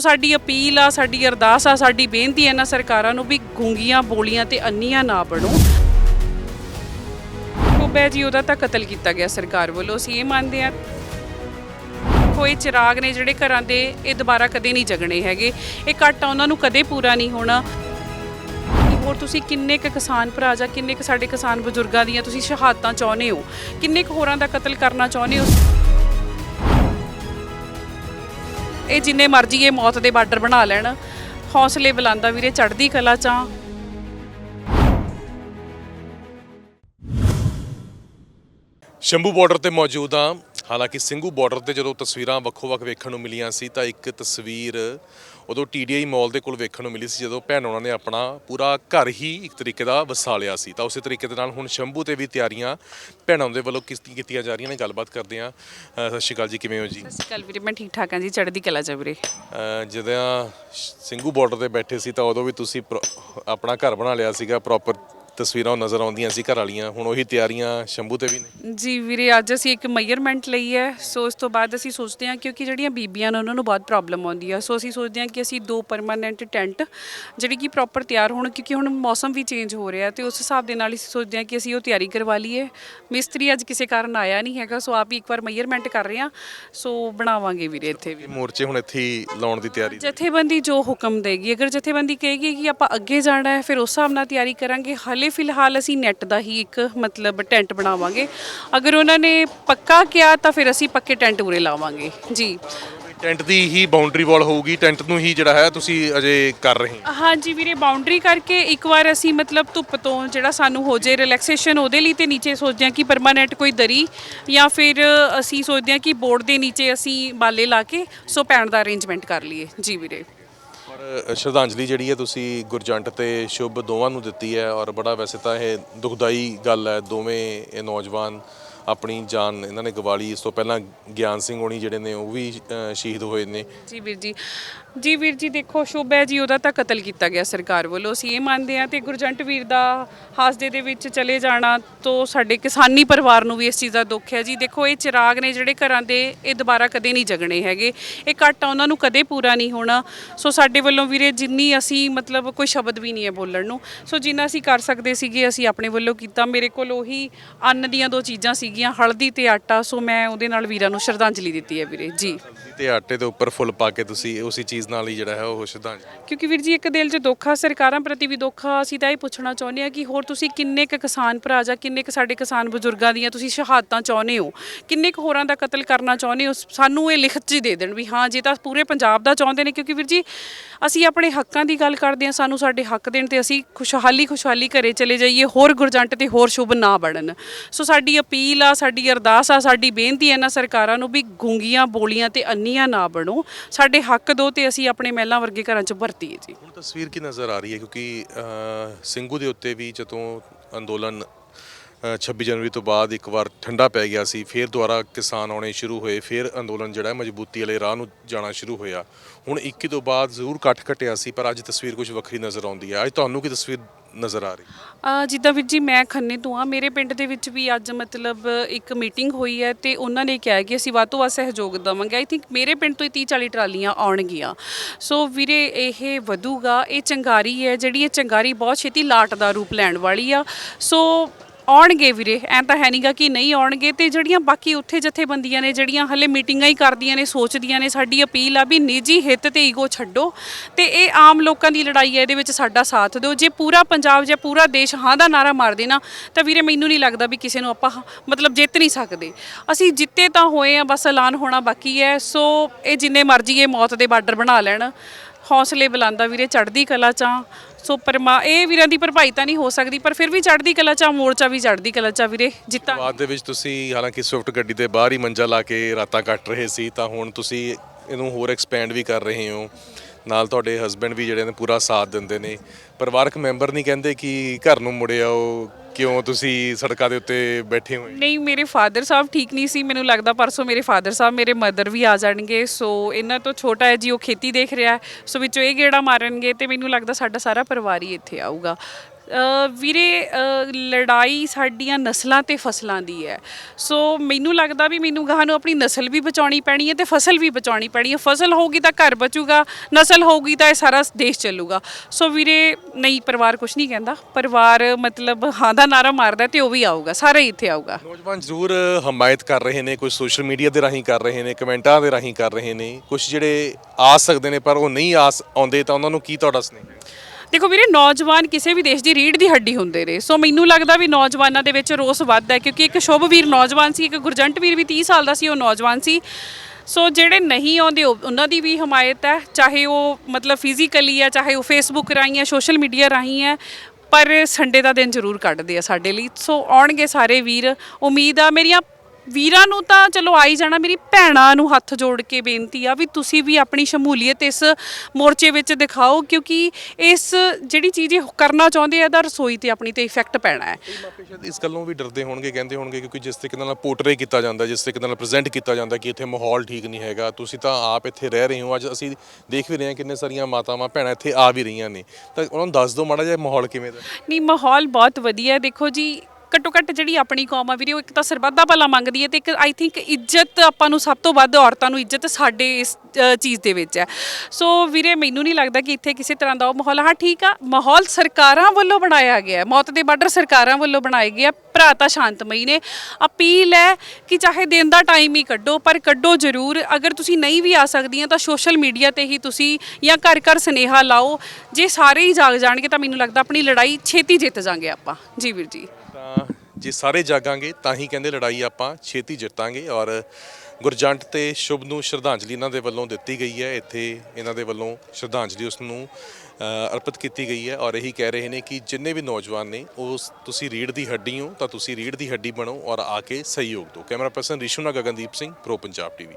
ਸਾਡੀ ਅਪੀਲ ਆ, ਸਾਡੀ ਅਰਦਾਸ ਆ, ਸਾਡੀ ਬੇਨਤੀ ਹੈ ਇਹਨਾਂ ਸਰਕਾਰਾਂ ਨੂੰ ਵੀ ਗੂੰਗੀਆਂ, ਬੋਲੀਆਂ ਤੇ ਅੰਨੀਆਂ ਨਾ ਬਣੋ। ਕੁਬੈ ਜੀ, ਉਹਦਾ ਤਾਂ ਕਤਲ ਕੀਤਾ ਗਿਆ ਸਰਕਾਰ ਵੱਲੋਂ, ਅਸੀਂ ਇਹ ਮੰਨਦੇ ਆ ਕੋਈ ਚਿਰਾਗ ਨੇ ਜਿਹੜੇ ਘਰਾਂ ਦੇ, ਇਹ ਦੁਬਾਰਾ ਕਦੇ ਨਹੀਂ ਜਗਣੇ ਹੈਗੇ। ਇਹ ਘਾਟਾ ਉਹਨਾਂ ਨੂੰ ਕਦੇ ਪੂਰਾ ਨਹੀਂ ਹੋਣਾ। ਹੋਰ ਤੁਸੀਂ ਕਿੰਨੇ ਕੁ ਕਿਸਾਨ ਭਰਾ ਜਾਂ ਕਿੰਨੇ ਕੁ ਸਾਡੇ ਕਿਸਾਨ ਬਜ਼ੁਰਗਾਂ ਦੀਆਂ ਤੁਸੀਂ ਸ਼ਹਾਦਤਾਂ ਚਾਹੁੰਦੇ ਹੋ? ਕਿੰਨੇ ਕੁ ਹੋਰਾਂ ਦਾ ਕਤਲ ਕਰਨਾ ਚਾਹੁੰਦੇ ਹੋ? ਇਹ ਜਿੰਨੇ ਮਰਜ਼ੀ ਇਹ ਮੌਤ ਦੇ ਬਾਰਡਰ ਬਣਾ ਲੈਣ। ਹੌਸਲੇ ਬੁਲੰਦਾ ਵੀਰੇ, ਚੜ੍ਹਦੀ ਕਲਾ ਚਾਂ ਸ਼ੰਭੂ ਬਾਰਡਰ ਤੇ ਮੌਜੂਦ ਹਾਂ। ਹਾਲਾਂਕਿ ਸਿੰਘੂ ਬਾਰਡਰ ਤੇ ਜਦੋਂ ਤਸਵੀਰਾਂ ਵੱਖੋ-ਵੱਖ ਵੇਖਣ ਨੂੰ ਮਿਲੀਆਂ ਸੀ ਤਾਂ ਇੱਕ ਤਸਵੀਰ ਉਦੋਂ ਟੀਡੀਆਈ ਮਾਲ ਦੇ ਕੋਲ ਵੇਖਣ ਨੂੰ ਮਿਲੀ ਸੀ ਜਦੋਂ ਭੈਣ ਉਹਨਾਂ ਨੇ ਆਪਣਾ ਪੂਰਾ ਘਰ ਹੀ ਇੱਕ ਤਰੀਕੇ ਦਾ ਵਸਾ ਲਿਆ ਸੀ। ਤਾਂ ਉਸੇ ਤਰੀਕੇ ਦੇ ਨਾਲ ਹੁਣ ਸ਼ੰਭੂ ਤੇ ਵੀ ਤਿਆਰੀਆਂ ਭੈਣਾਂ ਦੇ ਵੱਲੋਂ ਕਿਸ ਕੀਤੀਆਂ ਜਾ ਰਹੀਆਂ ਨੇ। ਗੱਲਬਾਤ ਕਰਦੇ ਅ, ਸਤਿ ਸ਼੍ਰੀ ਅਕਾਲ ਜੀ ਕਿਵੇਂ ਹੋ ਜੀ? ਸਤਿ ਸ਼੍ਰੀ ਅਕਾਲ ਵੀਰੇ ਮੈਂ ਠੀਕ ਠਾਕ ਹਾਂ ਜੀ। ਚੜ੍ਹਦੀ ਕਲਾ ਚ ਵੀਰੇ। ਜਦੋਂ ਸਿੰਘੂ ਬਾਰਡਰ ਤੇ ਬੈਠੇ ਸੀ ਤਾਂ ਉਦੋਂ ਵੀ ਤੁਸੀਂ ਆਪਣਾ ਘਰ ਬਣਾ ਲਿਆ ਸੀਗਾ ਪ੍ਰੋਪਰ ਤਸਵੀਰਾਂ ਨਜ਼ਰ ਆਉਂਦੀਆਂ ਸੀ ਘਰ ਵਾਲੀਆਂ ਹੁਣ ਉਹੀ ਤਿਆਰੀਆਂ ਸ਼ੰਭੂ ਤੇ ਵੀ ਨੇ। ਜੀ ਵੀਰੇ ਅੱਜ ਅਸੀਂ ਇੱਕ ਮੈਜ਼ਰਮੈਂਟ ਲਈ ਹੈ ਸੋ ਉਸ ਤੋਂ ਬਾਅਦ ਅਸੀਂ ਸੋਚਦੇ ਹਾਂ ਕਿਉਂਕਿ ਜਿਹੜੀਆਂ ਬੀਬੀਆਂ ਨੇ ਉਹਨਾਂ ਨੂੰ ਬਹੁਤ ਪ੍ਰੋਬਲਮ ਆਉਂਦੀ ਆ। ਸੋ ਅਸੀਂ ਸੋਚਦੇ ਹਾਂ ਕਿ ਅਸੀਂ ਦੋ ਪਰਮਾਨੈਂਟ ਟੈਂਟ ਜਿਹੜੀ ਕਿ ਪ੍ਰੋਪਰ ਤਿਆਰ ਹੋਣ ਕਿਉਂਕਿ ਹੁਣ ਮੌਸਮ ਵੀ ਚੇਂਜ ਹੋ ਰਿਹਾ ਤੇ ਉਸ ਹਿਸਾਬ ਦੇ ਨਾਲ ਅਸੀਂ ਸੋਚਦੇ ਹਾਂ ਕਿ ਅਸੀਂ ਉਹ ਤਿਆਰੀ ਕਰਵਾ ਲਈਏ। ਮਿਸਤਰੀ ਅੱਜ ਕਿਸੇ ਕਾਰਨ ਆਇਆ ਨਹੀਂ ਹੈਗਾ ਸੋ ਆਪ ਹੀ ਇੱਕ ਵਾਰ ਮੈਜ਼ਰਮੈਂਟ ਕਰ ਰਹੇ ਹਾਂ ਸੋ ਬਣਾਵਾਂਗੇ ਵੀਰੇ ਇੱਥੇ ਵੀ। ਮੋਰਚੇ ਹੁਣ ਇੱਥੇ ਹੀ ਲਾਉਣ ਦੀ ਤਿਆਰੀ ਜਥੇਬੰਦੀ ਜੋ ਹੁਕਮ ਦੇਗੀ ਅਗਰ ਜਥੇਬੰਦੀ ਕਹੇਗੀ ਕਿ ਆਪਾਂ ਅੱਗੇ ਜਾਣਾ ਹੈ ਫਿਰ ਉਸ ਹਿਸਾਬ ਨਾਲ ਤਿਆਰੀ ਕਰਾਂਗੇ। ਹਾਲੇ ਫਿਲਹਾਲ ਅਸੀਂ ਨੈਟ ਦਾ ਹੀ ਇੱਕ ਮਤਲਬ ਟੈਂਟ ਬਣਾਵਾਂਗੇ। ਅਗਰ ਉਹਨਾਂ ਨੇ ਪੱਕਾ ਕਿਹਾ ਤਾਂ ਫਿਰ ਅਸੀਂ ਪੱਕੇ ਟੈਂਟ ਉਰੇ ਲਾਵਾਂਗੇ। ਜੀ। ਟੈਂਟ ਦੀ ਹੀ ਬਾਉਂਡਰੀ ਵਾਲ ਹੋਊਗੀ ਟੈਂਟ ਨੂੰ ਹੀ ਜਿਹੜਾ ਹੈ ਤੁਸੀਂ ਅਜੇ ਕਰ ਰਹੇ ਹੋ। ਹਾਂਜੀ ਵੀਰੇ ਬਾਉਂਡਰੀ ਕਰਕੇ ਇੱਕ ਵਾਰ ਅਸੀਂ ਮਤਲਬ ਧੁੱਪ ਤੋਂ ਜਿਹੜਾ ਸਾਨੂੰ ਹੋ ਜੇ ਰਿਲੈਕਸੇਸ਼ਨ ਉਹਦੇ ਲਈ ਤੇ ਨੀਚੇ ਸੋਚਦੇ ਹਾਂ ਕਿ ਪਰਮਾਨੈਂਟ ਕੋਈ ਦਰੀ ਜਾਂ ਫਿਰ ਅਸੀਂ ਸੋਚਦੇ ਹਾਂ ਕਿ ਬੋਰਡ ਦੇ ਨੀਚੇ ਅਸੀਂ ਬਾਲੇ ਲਾ ਕੇ ਸੋ ਪੈਣ ਦਾ ਅਰੇਂਜਮੈਂਟ ਕਰ ਲਈਏ। ਜੀ ਵੀਰੇ। ਪਰ ਸ਼ਰਧਾਂਜਲੀ ਜਿਹੜੀ ਹੈ ਤੁਸੀਂ ਗੁਰਜੰਟ ਤੇ ਸ਼ੁਭ ਦੋਵਾਂ ਨੂੰ ਦਿੱਤੀ ਹੈ ਔਰ ਬੜਾ ਵੈਸੇ ਤਾਂ ਇਹ ਦੁਖਦਾਈ ਗੱਲ ਹੈ, ਦੋਵੇਂ ਇਹ ਨੌਜਵਾਨ ਆਪਣੀ ਜਾਨ ਇਹਨਾਂ ਨੇ ਗਵਾਲੀ। ਇਸ ਤੋਂ ਪਹਿਲਾਂ ਗਿਆਨ ਸਿੰਘ ਹੋਣੀ ਜਿਹੜੇ ਨੇ ਉਹ ਵੀ ਸ਼ਹੀਦ ਹੋਏ ਨੇ। ਜੀ ਵੀਰ ਜੀ ਜੀ ਵੀਰ ਜੀ ਦੇਖੋ, ਸ਼ੁਭ ਹੈ ਜੀ ਉਹਦਾ ਤਾਂ ਕਤਲ ਕੀਤਾ ਗਿਆ ਸਰਕਾਰ ਵੱਲੋਂ। ਅਸੀਂ ਇਹ ਮੰਨਦੇ ਹਾਂ ਤੇ ਗੁਰਜੰਟ ਵੀਰ ਦਾ ਹਾਸਦੇ ਦੇ ਵਿੱਚ ਚਲੇ ਜਾਣਾ ਤੋਂ ਸਾਡੇ ਕਿਸਾਨੀ ਪਰਿਵਾਰ ਨੂੰ ਵੀ ਇਸ ਚੀਜ਼ ਦਾ ਦੁੱਖ ਹੈ। ਜੀ ਦੇਖੋ, ਇਹ ਚਿਰਾਗ ਨੇ ਜਿਹੜੇ ਘਰਾਂ ਦੇ ਇਹ ਦੁਬਾਰਾ ਕਦੇ ਨਹੀਂ ਜਗਣੇ ਹੈਗੇ। ਇਹ ਘਾਟਾ ਉਹਨਾਂ ਨੂੰ ਕਦੇ ਪੂਰਾ ਨਹੀਂ ਹੋਣਾ। ਸੋ ਸਾਡੇ ਵੱਲੋਂ ਵੀਰੇ ਜਿੰਨੀ ਅਸੀਂ ਮਤਲਬ ਕੋਈ ਸ਼ਬਦ ਵੀ ਨਹੀਂ ਹੈ ਬੋਲਣ ਨੂੰ। ਸੋ ਜਿੰਨਾ ਅਸੀਂ ਕਰ ਸਕਦੇ ਸੀਗੇ, ਅਸੀਂ ਆਪਣੇ ਵੱਲੋਂ ਕੀਤਾ। ਮੇਰੇ ਕੋਲ ਉਹੀ ਅੰਨ ਦੀਆਂ ਦੋ ਚੀਜ਼ਾਂ ਸੀ ਸੀਗੀਆਂ ਹਲਦੀ ਤੇ ਆਟਾ ਸੋ ਮੈਂ ਉਹਦੇ ਨਾਲ ਵੀਰਾਂ ਨੂੰ ਸ਼ਰਧਾਂਜਲੀ ਦਿੱਤੀ ਹੈ ਵੀਰੇ। ਜੀ। ਤੇ ਆਟੇ ਦੇ ਉੱਪਰ ਫੁੱਲ ਪਾ ਕੇ ਤੁਸੀਂ ਉਸੇ ਚੀਜ਼ ਨਾਲ ਹੀ ਜਿਹੜਾ ਹੈ ਉਹ ਸ਼ਰਧਾਂਜਲੀ। ਕਿਉਂਕਿ ਵੀਰ ਜੀ ਇੱਕ ਦਿਲ 'ਚ ਦੁੱਖ ਆ ਸਰਕਾਰਾਂ ਪ੍ਰਤੀ ਵੀ ਦੁੱਖ ਆ ਅਸੀਂ ਤਾਂ ਇਹ ਪੁੱਛਣਾ ਚਾਹੁੰਦੇ ਆ ਕਿ ਹੋਰ ਤੁਸੀਂ ਕਿੰਨੇ ਕੁ ਕਿਸਾਨ ਭਰਾ ਜਾਂ ਕਿੰਨੇ ਕੁ ਸਾਡੇ ਕਿਸਾਨ ਬਜ਼ੁਰਗਾਂ ਦੀਆਂ ਤੁਸੀਂ ਸ਼ਹਾਦਤਾਂ ਚਾਹੁੰਦੇ ਹੋ? ਕਿੰਨੇ ਕੁ ਹੋਰਾਂ ਦਾ ਕਤਲ ਕਰਨਾ ਚਾਹੁੰਦੇ ਹੋ? ਸਾਨੂੰ ਇਹ ਲਿਖਤ 'ਚ ਹੀ ਦੇ ਦੇਣ ਵੀ ਹਾਂ ਜੇ ਤਾਂ ਪੂਰੇ ਪੰਜਾਬ ਦਾ ਚਾਹੁੰਦੇ ਨੇ ਕਿਉਂਕਿ ਵੀਰ ਜੀ ਅਸੀਂ ਆਪਣੇ ਹੱਕਾਂ ਦੀ ਗੱਲ ਕਰਦੇ ਆ ਸਾਨੂੰ ਸਾਡੇ ਹੱਕ ਦੇਣ ਤੇ ਅਸੀਂ ਖੁਸ਼ਹਾਲੀ ਖੁਸ਼ਹਾਲੀ ਘਰੇ ਚਲੇ ਜਾਈਏ ਹੋਰ ਗੁਰਜੰਟ ਤੇ ਹੋਰ ਸ਼ੁਭ ਨਾ ਬਣਨ। ਸੋ ਸਾਡੀ ਅਪੀਲ ਆ, ਸਾਡੀ ਅਰਦਾਸ ਆ, ਸਾਡੀ ਬੇਨਤੀ ਹੈ ਇਹਨਾਂ ਸਰਕਾਰਾਂ ਨੂੰ ਵੀ ਗੁੰਗੀਆਂ, ਬੋਲੀਆਂ ਤੇ ਅੰਨੀਆਂ ਨਾ ਬਣੋ। ਸਾਡੇ ਹੱਕ ਦੋ ਤੇ ਅਸੀਂ ਆਪਣੇ ਮਹਿਲਾ ਵਰਗੇ ਘਰਾਂ 'ਚ ਵਰਤੀਏ ਜੀ। ਹੁਣ ਤਸਵੀਰ ਕੀ ਨਜ਼ਰ ਆ ਰਹੀ ਹੈ? ਕਿਉਂਕਿ, ਅਹ, ਸਿੰਘੂ ਦੇ ਉੱਤੇ ਵੀ ਜਦੋਂ ਅੰਦੋਲਨ 26 ਜਨਵਰੀ ਤੋਂ ਬਾਅਦ ਇੱਕ ਵਾਰ ਠੰਡਾ ਪੈ ਗਿਆ ਸੀ, ਫਿਰ ਦੁਬਾਰਾ ਕਿਸਾਨ ਆਉਣੇ ਸ਼ੁਰੂ ਹੋਏ, ਫਿਰ ਅੰਦੋਲਨ ਜਿਹੜਾ ਮਜ਼ਬੂਤੀ ਵਾਲੇ ਰਾਹ ਨੂੰ ਜਾਣਾ ਸ਼ੁਰੂ ਹੋਇਆ। ਹੁਣ 21 ਤੋਂ ਬਾਅਦ ਜ਼ਰੂਰ ਕੱਟ ਘਟਿਆ ਸੀ, ਪਰ ਅੱਜ ਤਸਵੀਰ ਕੁਝ ਵੱਖਰੀ ਨਜ਼ਰ ਆਉਂਦੀ ਹੈ। ਅੱਜ ਤੁਹਾਨੂੰ ਕੀ ਤਸਵੀਰ ਨਜ਼ਰ ਆ ਰਹੀ? ਜਿੱਦਾਂ ਵੀਰ ਜੀ ਮੈਂ ਖੰਨੇ ਤੋਂ ਆ ਮੇਰੇ ਪਿੰਡ ਦੇ ਵਿੱਚ ਵੀ ਅੱਜ ਮਤਲਬ ਇੱਕ ਮੀਟਿੰਗ ਹੋਈ ਹੈ ਤੇ ਉਹਨਾਂ ਨੇ ਕਿਹਾ ਕਿ ਅਸੀਂ ਵੱਧ ਤੋਂ ਵੱਧ ਸਹਿਯੋਗ ਦੇਵਾਂਗੇ। ਆਈ ਥਿੰਕ ਮੇਰੇ ਪਿੰਡ ਤੋਂ ਹੀ 30 40 ਟਰਾਲੀਆਂ ਆਉਣਗੀਆਂ। ਸੋ ਵੀਰੇ ਇਹ ਵਧੂਗਾ, ਇਹ ਚੰਗਾਰੀ ਹੈ, ਜਿਹੜੀ ਇਹ ਚੰਗਾਰੀ ਬਹੁਤ ਛੇਤੀ ਲਾਟ ਦਾ ਰੂਪ ਲੈਣ ਵਾਲੀ ਆ। ਸੋ ਆਉਣਗੇ ਵੀਰੇ, ਐਂ ਤਾਂ ਹੈ ਨਹੀਂਗਾ ਕਿ ਨਹੀਂ ਆਉਣਗੇ ਤੇ ਜਿਹੜੀਆਂ ਬਾਕੀ ਉੱਥੇ ਜਥੇਬੰਦੀਆਂ ਨੇ, ਜਿਹੜੀਆਂ ਹਲੇ ਮੀਟਿੰਗਾਂ ਹੀ ਕਰਦੀਆਂ ਨੇ, ਸੋਚਦੀਆਂ ਨੇ, ਸਾਡੀ ਅਪੀਲ ਆ ਵੀ ਨਿੱਜੀ ਹਿੱਤ ਤੇ ਈਗੋ ਛੱਡੋ ਤੇ ਇਹ ਆਮ ਲੋਕਾਂ ਦੀ ਲੜਾਈ ਹੈ, ਇਹਦੇ ਵਿੱਚ ਸਾਡਾ ਸਾਥ ਦਿਓ। ਜੇ ਪੂਰਾ ਪੰਜਾਬ ਜਾਂ ਪੂਰਾ ਦੇਸ਼ ਹਾਂ ਦਾ ਨਾਰਾ ਮਾਰ ਦੇਣਾ, ਤਾਂ ਵੀਰੇ ਮੈਨੂੰ ਨਹੀਂ ਲੱਗਦਾ ਵੀ ਕਿਸੇ ਨੂੰ ਆਪਾਂ ਮਤਲਬ ਜਿੱਤ ਨਹੀਂ ਸਕਦੇ। ਅਸੀਂ ਜਿੱਤੇ ਤਾਂ ਹੋਏ ਆ, ਬਸ ਐਲਾਨ ਹੋਣਾ ਬਾਕੀ ਹੈ, ਸੋ ਇਹ ਜਿੰਨੇ ਮਰਜ਼ੀ ਇਹ ਮੌਤ ਦੇ ਬਾਰਡਰ ਬਣਾ ਲੈਣ। ਹੌਸਲੇ ਬੁਲੰਦਾ ਵੀਰੇ, ਚੜ੍ਹਦੀ ਕਲਾ ਚਾਂ ਸੋ ਪਰਮਾ, ਇਹ ਵੀਰਾਂ ਦੀ ਭਰਪਾਈ ਤਾਂ ਨਹੀਂ ਹੋ ਸਕਦੀ, ਪਰ ਫਿਰ ਵੀ ਚੜ੍ਹਦੀ ਕਲਾ ਚਾਂ ਮੋਰਚਾ ਵੀ ਚੜ੍ਹਦੀ ਕਲਾ ਚਾਂ ਵੀਰੇ, ਜਿੱਤਾਂ ਬਾਅਦ ਦੇ ਵਿੱਚ ਤੁਸੀਂ ਹਾਲਾਂਕਿ ਸਵਿਫਟ ਗੱਡੀ ਦੇ ਬਾਹਰ ਹੀ ਮੰਜਾ ਲਾ ਕੇ ਰਾਤਾਂ ਕੱਟ ਰਹੇ ਸੀ, ਤਾਂ ਹੁਣ ਤੁਸੀਂ ਇਹਨੂੰ ਹੋਰ ਐਕਸਪੈਂਡ ਵੀ ਕਰ ਰਹੇ ਹੋ। ਨਾਲ ਤੁਹਾਡੇ ਹਸਬੰਡ ਵੀ ਜਿਹੜੇ ਨੇ ਪੂਰਾ ਸਾਥ ਦਿੰਦੇ ਨੇ। ਪਰਿਵਾਰਕ ਮੈਂਬਰ ਨਹੀਂ ਕਹਿੰਦੇ ਕਿ ਘਰ ਨੂੰ ਮੁੜੇ ਆਓ ਕਿਉਂ ਤੁਸੀਂ ਸੜਕਾਂ ਦੇ ਉੱਤੇ ਬੈਠੇ ਹੋਏ? ਨਹੀਂ ਮੇਰੇ ਫਾਦਰ ਸਾਹਿਬ ਠੀਕ ਨਹੀਂ ਸੀ। ਮੈਨੂੰ ਲੱਗਦਾ ਪਰਸੋਂ ਮੇਰੇ ਫਾਦਰ ਸਾਹਿਬ ਮੇਰੇ ਮਦਰ ਵੀ ਆ ਜਾਣਗੇ। ਸੋ ਇਹਨਾਂ ਤੋਂ ਛੋਟਾ ਹੈ ਜੀ ਉਹ ਖੇਤੀ ਦੇਖ ਰਿਹਾ ਹੈ, ਸੋ ਵਿੱਚੋਂ ਇਹ ਗੇੜਾ ਮਾਰਨਗੇ ਤੇ ਮੈਨੂੰ ਲੱਗਦਾ ਸਾਡਾ ਸਾਰਾ ਪਰਿਵਾਰ ਹੀ ਇੱਥੇ ਆਊਗਾ। ਵੀਰੇ ਲੜਾਈ ਸਾਡੀਆਂ ਨਸਲਾਂ ਤੇ ਫਸਲਾਂ ਦੀ ਹੈ। ਸੋ ਮੈਨੂੰ ਲੱਗਦਾ ਵੀ ਮੈਨੂੰ ਗਾਹਾਂ ਨੂੰ ਆਪਣੀ ਨਸਲ ਵੀ ਬਚਾਉਣੀ ਪੈਣੀ ਹੈ ਤੇ ਫਸਲ ਵੀ ਬਚਾਉਣੀ ਪੈਣੀ ਹੈ। ਫਸਲ ਹੋਊਗੀ ਤਾਂ ਘਰ ਬਚੂਗਾ, ਨਸਲ ਹੋਊਗੀ ਤਾਂ ਇਹ ਸਾਰਾ ਦੇਸ਼ ਚੱਲੂਗਾ। ਸੋ ਵੀਰੇ, ਨਹੀਂ, ਪਰਿਵਾਰ ਕੁਝ ਨਹੀਂ ਕਹਿੰਦਾ। ਪਰਿਵਾਰ ਮਤਲਬ ਹਾਂ ਦਾ ਨਾਰਾ ਮਾਰਦਾ ਤੇ ਉਹ ਵੀ ਆਊਗਾ, ਸਾਰਾ ਹੀ ਇੱਥੇ ਆਊਗਾ। ਨੌਜਵਾਨ ਜ਼ਰੂਰ ਹਮਾਇਤ ਕਰ ਰਹੇ ਨੇ ਕੁਝ ਸੋਸ਼ਲ ਮੀਡੀਆ ਦੇ ਰਾਹੀਂ ਕਰ ਰਹੇ ਨੇ, ਕਮੈਂਟਾਂ ਦੇ ਰਾਹੀਂ ਕਰ ਰਹੇ ਨੇ। ਕੁਝ ਜਿਹੜੇ ਆ ਸਕਦੇ ਨੇ ਪਰ ਉਹ ਨਹੀਂ ਆਸ ਆਉਂਦੇ ਤਾਂ ਉਹਨਾਂ ਨੂੰ ਕੀ ਤੁਹਾਡਾ ਸੁਨੇਹਾ ਦੇਖੋ ਵੀਰੇ, ਨੌਜਵਾਨ ਕਿਸੇ ਵੀ ਦੇਸ਼ ਦੀ ਰੀੜ ਦੀ ਹੱਡੀ ਹੁੰਦੇ ਨੇ। ਸੋ ਮੈਨੂੰ ਲੱਗਦਾ ਵੀ ਨੌਜਵਾਨਾਂ ਦੇ ਵਿੱਚ ਰੋਸ ਵੱਧ ਹੈ ਕਿਉਂਕਿ ਇੱਕ ਸ਼ੁਭਵੀਰ ਨੌਜਵਾਨ ਸੀ, ਇੱਕ ਗੁਰਜੰਟ ਵੀਰ ਵੀ 30 ਸਾਲ ਦਾ ਸੀ, ਉਹ ਨੌਜਵਾਨ ਸੀ। ਸੋ ਜਿਹੜੇ ਨਹੀਂ ਆਉਂਦੇ, ਉਹ- ਉਹਨਾਂ ਦੀ ਵੀ ਹਮਾਇਤ ਹੈ, ਚਾਹੇ ਉਹ ਮਤਲਬ ਫਿਜ਼ੀਕਲੀ ਹੈ, ਚਾਹੇ ਉਹ ਫੇਸਬੁੱਕ ਰਾਹੀਂ ਹੈ ਸੋਸ਼ਲ ਮੀਡੀਆ ਰਾਹੀਂ ਹੈ, ਪਰ ਸੰਡੇ ਦਾ ਦਿਨ ਜ਼ਰੂਰ ਕੱਢਦੇ ਆ ਸਾਡੇ ਲਈ। ਸੋ ਆਉਣਗੇ ਸਾਰੇ ਵੀਰ। ਉਮੀਦ ਆ, ਮੇਰੀਆਂ ਵੀਰਾਂ ਨੂੰ ਤਾਂ ਚਲੋ ਆਈ ਜਾਣਾ ਮੇਰੀ ਭੈਣਾਂ ਨੂੰ ਹੱਥ ਜੋੜ ਕੇ ਬੇਨਤੀ ਆ ਵੀ ਤੁਸੀਂ ਵੀ ਆਪਣੀ ਸ਼ਮੂਲੀਅਤ ਇਸ ਮੋਰਚੇ ਵਿੱਚ ਦਿਖਾਓ ਕਿਉਂਕਿ ਇਸ ਜਿਹੜੀ ਚੀਜ਼ ਇਹ ਕਰਨਾ ਚਾਹੁੰਦੇ ਆ ਦਾ ਰਸੋਈ ਤੇ ਆਪਣੀ ਤੇ ਇਫੈਕਟ ਪੈਣਾ ਹੈ। ਸ਼ਾਇਦ ਇਸ ਗੱਲੋਂ ਵੀ ਡਰਦੇ ਹੋਣਗੇ ਕਹਿੰਦੇ ਹੋਣਗੇ ਕਿਉਂਕਿ ਜਿਸ ਤਰੀਕੇ ਨਾਲ ਪੋਰਟਰੇ ਕੀਤਾ ਜਾਂਦਾ ਜਿਸ ਤਰੀਕੇ ਨਾਲ ਪ੍ਰੈਜ਼ੈਂਟ ਕੀਤਾ ਜਾਂਦਾ ਕਿ ਇੱਥੇ ਮਾਹੌਲ ਠੀਕ ਨਹੀਂ ਹੈਗਾ ਤੁਸੀਂ ਤਾਂ ਆਪ ਇੱਥੇ ਰਹਿ ਰਹੇ ਹੋ ਅੱਜ ਅਸੀਂ ਦੇਖ ਵੀ ਰਹੇ ਹਾਂ ਕਿੰਨੇ ਸਾਰੀਆਂ ਮਾਤਾਵਾਂ ਭੈਣਾਂ ਇੱਥੇ ਆ ਵੀ ਰਹੀਆਂ ਨੇ। ਤਾਂ ਉਹਨਾਂ ਨੂੰ ਦੱਸ ਦਿਓ ਮਾੜਾ ਜਿਹਾ ਮਾਹੌਲ ਕਿਵੇਂ ਦਾ ਨਹੀਂ ਮਾਹੌਲ ਬਹੁਤ ਵਧੀਆ। ਦੇਖੋ ਜੀ ਘੱਟੋ ਘੱਟ ਜਿਹੜੀ ਆਪਣੀ ਕੌਮ ਆ ਵੀਰੇ ਉਹ ਇੱਕ ਤਾਂ ਸਰਬੱਤ ਦਾ ਭਲਾ ਮੰਗਦੀ ਹੈ ਤੇ ਇੱਕ ਆਈ ਥਿੰਕ ਇੱਜ਼ਤ ਆਪਾਂ ਨੂੰ ਸਭ ਤੋਂ ਵੱਧ ਔਰਤਾਂ ਨੂੰ ਇੱਜ਼ਤ ਸਾਡੇ ਇਸ ਅ, ਚੀਜ਼ ਦੇ ਵਿੱਚ ਹੈ। ਸੋ ਵੀਰੇ ਮੈਨੂੰ ਨਹੀਂ ਲੱਗਦਾ ਕਿ ਇੱਥੇ ਕਿਸੇ ਤਰ੍ਹਾਂ ਦਾ ਉਹ ਮਾਹੌਲ ਹਾਂ ਠੀਕ ਆ ਮਾਹੌਲ ਸਰਕਾਰਾਂ ਵੱਲੋਂ ਬਣਾਇਆ ਗਿਆ ਹੈ। ਮੌਤ ਦੇ ਬਾਰਡਰ ਸਰਕਾਰਾਂ ਵੱਲੋਂ ਬਣਾਏ ਗਏ ਆ। ਭਰਾ ਤਾਂ ਸ਼ਾਂਤਮਈ ਨੇ। ਅਪੀਲ ਹੈ ਕਿ ਚਾਹੇ ਦਿਨ ਦਾ ਟਾਈਮ ਹੀ ਕੱਢੋ ਪਰ ਕੱਢੋ ਜ਼ਰੂਰ। ਅਗਰ ਤੁਸੀਂ ਨਹੀਂ ਵੀ ਆ ਸਕਦੀਆਂ ਤਾਂ ਸੋਸ਼ਲ ਮੀਡੀਆ ਤੇ ਹੀ ਤੁਸੀਂ ਜਾਂ ਘਰ ਘਰ ਸੁਨੇਹਾ ਲਾਓ। ਜੇ ਸਾਰੇ ਹੀ ਜਾਗ ਜਾਣਗੇ ਤਾਂ ਮੈਨੂੰ ਲੱਗਦਾ ਆਪਣੀ ਲੜਾਈ ਛੇਤੀ ਜਿੱਤ ਜਾਾਂਗੇ ਆਪਾਂ। ਜੀ ਵੀਰ ਜੀ। ਜੇ ਸਾਰੇ ਜਾਗਾਂਗੇ, ਤਾਂ ਹੀ ਕਹਿੰਦੇ ਲੜਾਈ ਆਪਾਂ ਛੇਤੀ ਜਿੱਤਾਂਗੇ ਔਰ ਗੁਰਜੰਟ ਤੇ ਸ਼ੁਭ ਨੂੰ ਸ਼ਰਧਾਂਜਲੀ ਇਹਨਾਂ ਦੇ ਵੱਲੋਂ ਦਿੱਤੀ ਗਈ ਹੈ। ਇੱਥੇ ਇਹਨਾਂ ਦੇ ਵੱਲੋਂ ਸ਼ਰਧਾਂਜਲੀ ਉਸ ਨੂੰ ਅਰਪਿਤ ਕੀਤੀ ਗਈ ਹੈ ਔਰ ਇਹੀ ਕਹਿ ਰਹੇ ਨੇ ਕਿ ਜਿੰਨੇ ਵੀ ਨੌਜਵਾਨ ਨੇ ਉਸ ਤੁਸੀਂ ਰੀੜ ਦੀ ਹੱਡੀ ਹੋ, ਤਾਂ ਤੁਸੀਂ ਰੀੜ ਦੀ ਹੱਡੀ ਬਣੋ ਔਰ ਆ ਕੇ ਸਹਿਯੋਗ ਦਿਓ। ਕੈਮਰਾ ਪਰਸਨ ਰਿਸ਼ੂ ਨਾ ਗਗਨਦੀਪ ਸਿੰਘ, ਪ੍ਰੋ ਪੰਜਾਬ ਟੀਵੀ।